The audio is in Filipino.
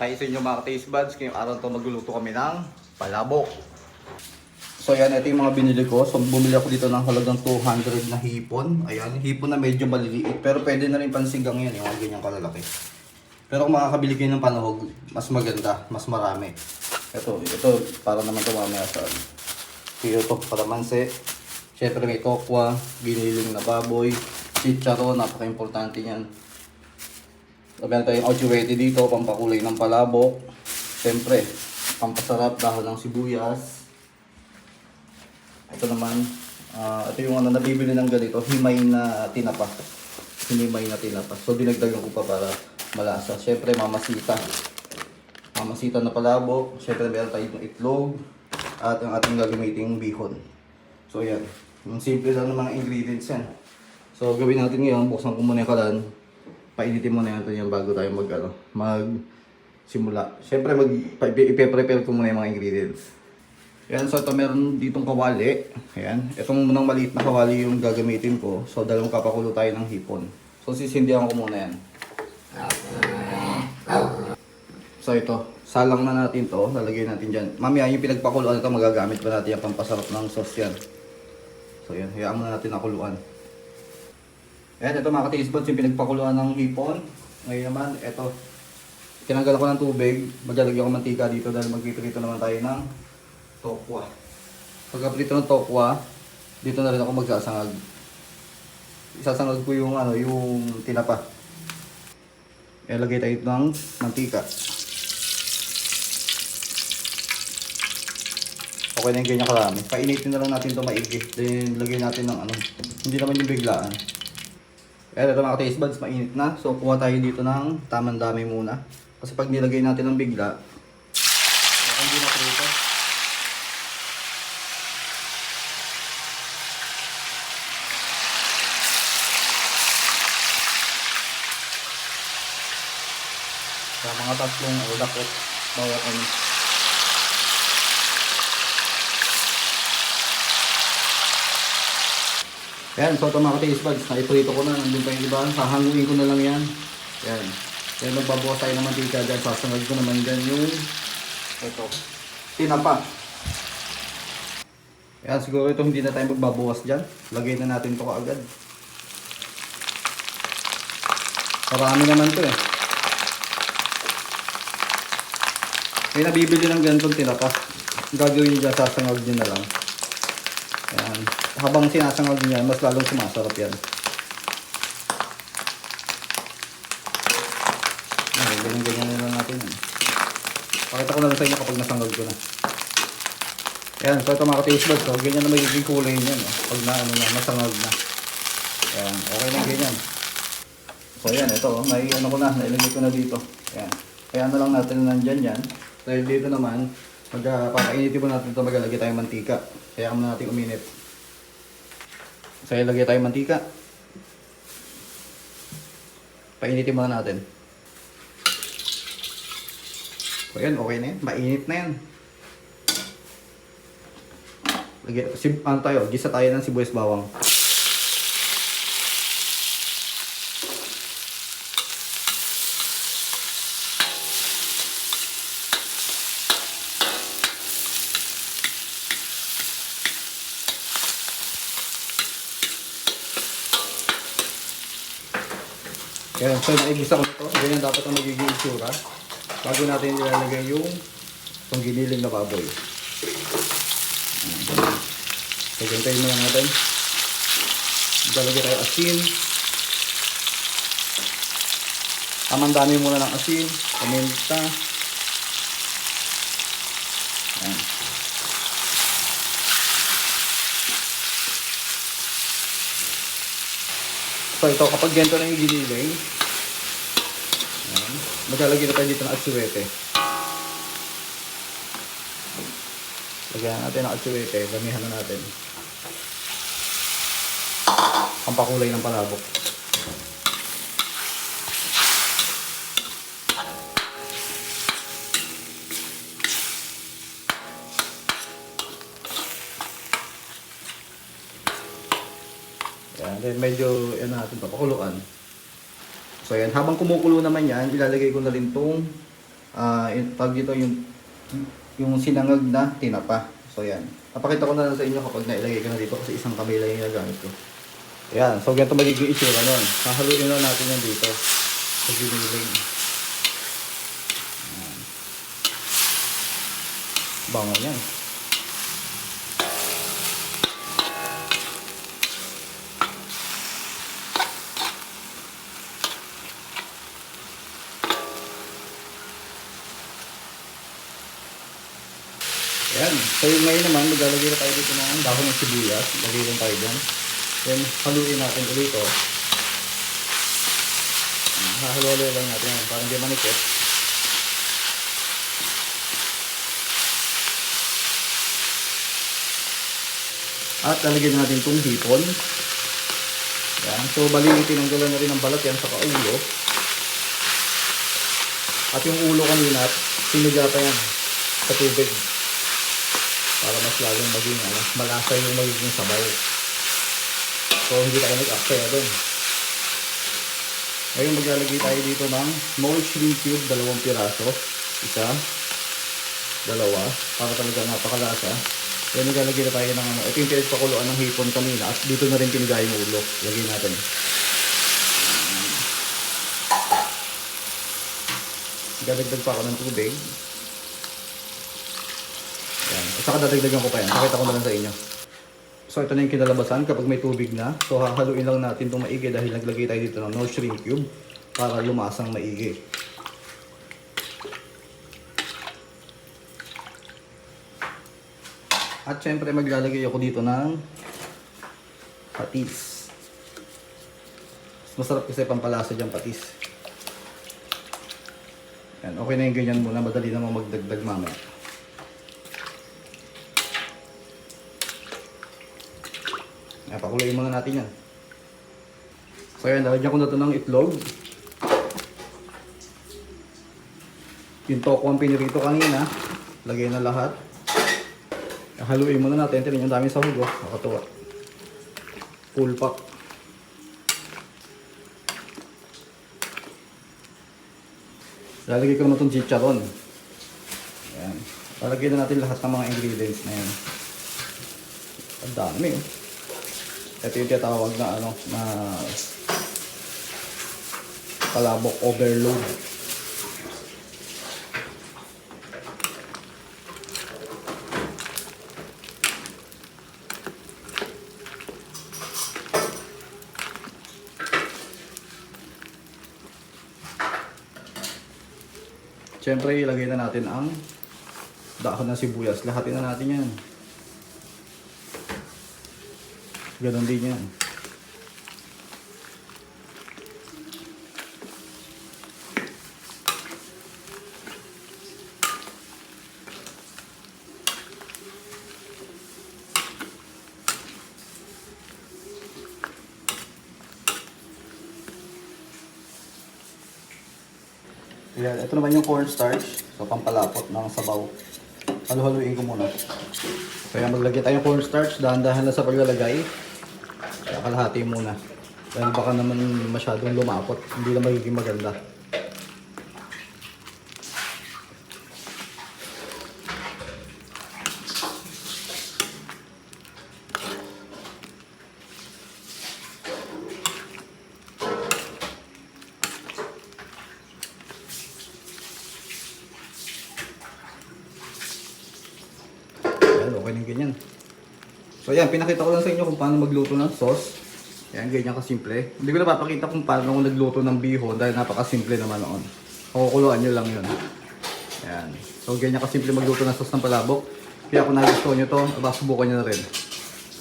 Hi sa inyo mga taste buds, ngayong araw to magluluto kami ng palabok. So ayan, ito yung mga binili ko. So bumili ako dito ng halagang 200 na hipon. Ayan, hipon na medyo maliliit. Pero pwede na rin pansigang yan, yung mga ganyang kalalaki. Pero kung makakabili kayo ng panahog, mas maganda, mas marami. Ito, ito para naman ito mamaya sa Pero ito, palamansi. Siyempre may tokwa, giniling na baboy, chicharon, napaka-importante yan. Meron tayong auchuete dito, pampakulay ng palabok. Siyempre, pampasarap, dahon ng sibuyas. Ito naman, ah, ito yung ano, nabibili ng ganito, himay na tinapa. Hinimay na tinapa. So, dinagdagan ko pa para malasa. Siyempre, mamasita. Mamasita na palabok. Siyempre, meron tayong itlog. At ang ating gagamiting bihon. So, yan. Yung simple lang ng mga ingredients yan. So, gawin natin ngayon, buksan ko muna yung kalan. Painitin muna natin yan bago tayo mag, ano, mag simula. Siyempre, mag, pa- ipe-prepare ko muna yung mga ingredients. Ayan, so ito meron ditong kawali. Ayan, itong munang maliit na kawali yung gagamitin ko. So, dalawang kapakulo tayo ng hipon. So, sisindihan ko muna yan. So, ito. Salang na natin to. Lalagay natin dyan. Mamaya, yung pinagpakuluan ito, magagamit pa natin yung pampasarap ng sauce yan. So, yan. Hayaan muna natin nakuluan. Ayan, ito mga ka-taste yung pinagpakuluan ng hipon. Ngayon naman, ito. Tinanggal ko ng tubig. Maglalagyan ko mantika dito dahil magpiprito naman tayo ng tokwa. Pagkaprito ng tokwa, dito na rin ako magsasangag. Isasangag ko yung ano, yung tinapa. Ilagay tayo ng mantika. Okay na yung ganyan karami. Painitin na lang natin ito maigi. Then, lagay natin ng ano. Hindi naman yung biglaan. Kaya ito mga taste buds, mainit na. So, kuha tayo dito ng tamang dami muna. Kasi pag nilagay natin ng bigla, baka hindi na prito. Sa mga tatlong o dakot, bawat ano. Yan, so ito mga taste buds, naiprito ko na, nandun pa yung iba, hahanguin ko na lang yan. Yan. Yan, magbabawas tayo ng mantika dyan, sasangag ko naman dyan yung, ito, tinapa. Yan, siguro ito hindi na tayo magbabawas dyan. Lagay na natin to kaagad. Marami naman to eh. May nabibili ng ganitong tinapa. Gagawin nyo dyan, sasangag nyo na lang. Yan. Habang sinasangag nyo yan, mas lalong sumasarap yan. Ay, ganyan-ganyan na lang natin. Pakita ko na lang sa inyo kapag nasangag ko na. Yan, so ito mga taste buds, so ganyan na magiging kulay niyan. Oh, pag na, ano na, nasangag na. Yan, okay na ganyan. So yan, ito, oh, may ano ko na, nailagay ko na dito. Yan. Kaya na lang natin nandyan yan. Dahil dito naman, magpapainitin mo natin ito, maglalagay tayong mantika. Kaya mo natin uminit. So ilagay tayong mantika. Painitin muna natin. So yan, okay na yan. Mainit na yan. Lagay, ano tayo, gisa tayo ng sibuyas bawang. Kaya so naigisa ko ito, ganyan dapat ang magiging itsura. Bago natin ilalagay yung itong giniling na baboy. So ganyan mo lang natin. Dalagay tayo asin. Tamang dami muna ng asin, paminta. So ito, kapag ganito na yung giniling, maglalagay na tayo dito ng atsuwete. Lagyan natin ng atsuwete, damihan na natin. Ang pakulay ng palabok. Then medyo yan natin papakuluan. So yan, habang kumukulo naman yan, ilalagay ko na rin tong ah tawag dito yung yung sinangag na tinapa. So yan. Napakita ko na lang sa inyo kapag nailagay ko na dito kasi isang kamay lang yung nagamit ko. Yan. So ganito magiging itsura nun. Hahaluin na natin yan dito. Sa giniling. Bango yan. Yan. So yung ngayon naman, maglalagay na tayo dito ng dahon ng sibuyas. Lagay lang tayo dyan. Then, haluin natin ulit ito. Hahalo-halo lang natin yan. Para hindi manikit. At lalagyan natin itong hipon. Yan. So, bali, tinanggalan na rin ng balat yan sa kaulo. At yung ulo kanina, siniga pa yan sa tubig para mas lalong maging ano, malasa yung magiging sabaw. So hindi tayo nag-aksaya doon. Ngayon maglalagay tayo dito ng small shrimp cube, dalawang piraso. Isa, dalawa, para talaga napakalasa. Then maglalagay na tayo ng ano, ito yung pinagpakuluan ng hipon kanina at dito na rin pinigay yung ulo. Lagay natin. Gagagdag pa ako ng tubig. Saka dadagdagan ko pa yan. Pakita ko na lang sa inyo. So ito na yung kinalabasan kapag may tubig na. So hahaluin lang natin itong maigi dahil naglagay tayo dito ng no shrimp cube para lumasang maigi. At syempre maglalagay ako dito ng patis. Mas masarap kasi pampalasa dyan patis. Yan, okay na yung ganyan muna. Madali naman magdagdag mamaya. Ayan, pakuluin muna natin yan. So yan, lalagyan ko na ito ng itlog. Yung toko ang pinirito kanina. Lagay na lahat. Haluin muna natin. Tingnan yung dami sa hugo. Nakatuwa. Full pack. Lalagay ko naman itong chicharon. Ayan. Lalagyan na natin lahat ng mga ingredients na yan. Ang dami oh. Ito yung tinatawag na ano, na palabok overload. Siyempre, ilagay na natin ang dahon ng sibuyas. Lahatin na natin yan. Ganon din yan. Yan, ito naman yung cornstarch. So, pampalapot ng sabaw. Halo-haluin ko muna. Kaya maglagay tayo ng cornstarch, dahan-dahan lang sa paglalagay. Kalahati muna. Dahil baka naman masyadong lumapot, hindi na magiging maganda. Ayan, okay na ganyan. So yan, pinakita ko lang sa inyo kung paano magluto ng sauce. Yan, ganyan kasimple. Hindi ko na papakita kung paano ako nagluto ng bihon dahil napakasimple naman noon. Kukuluan nyo lang yun. Yan. So ganyan kasimple magluto ng sauce ng palabok. Kaya kung nagustuhan nyo to, aba subukan nyo na rin.